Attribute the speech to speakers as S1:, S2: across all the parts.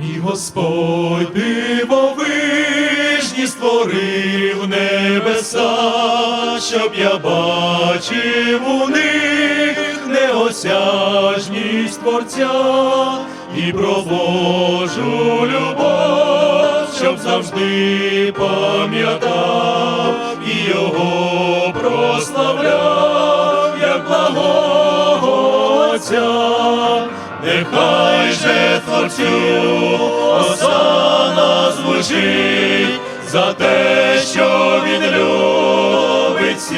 S1: І Господь дивовижні створив небеса, щоб я бачив у них неосяжність Творця і про Божу любов, щоб завжди пам'ятав і його прославляв, як благого Отця. Нехай же Творцю осана звучить за те, що він любить всіх,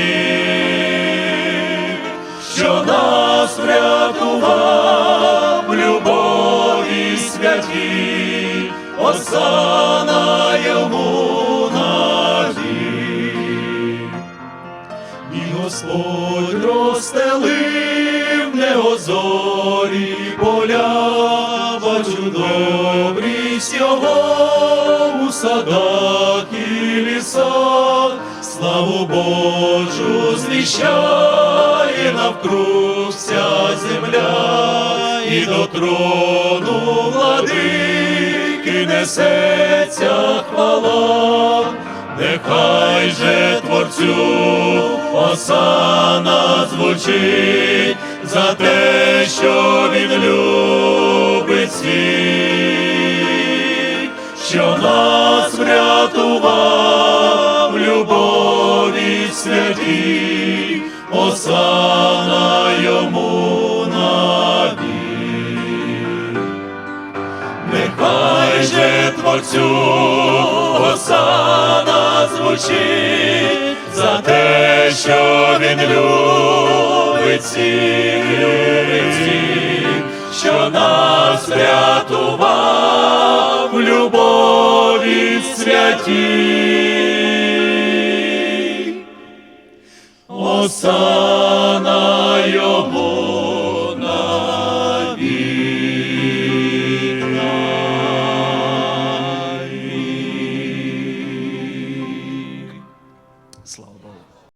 S1: що нас врятував любові святій, осана йому навік. І Господь розстелив неозорі добрість його у садах і лісах, славу Божу звіщає навкруг вся земля, і до трону владики несеться хвала. Нехай же Творцю осана звучить за те, що він любить світ, що нас врятував любові святій, осана йому навік. Нехай же Творцю осана звучить за те, що він любить всіх, любить всіх, що нас врятував святій. Осана Йо.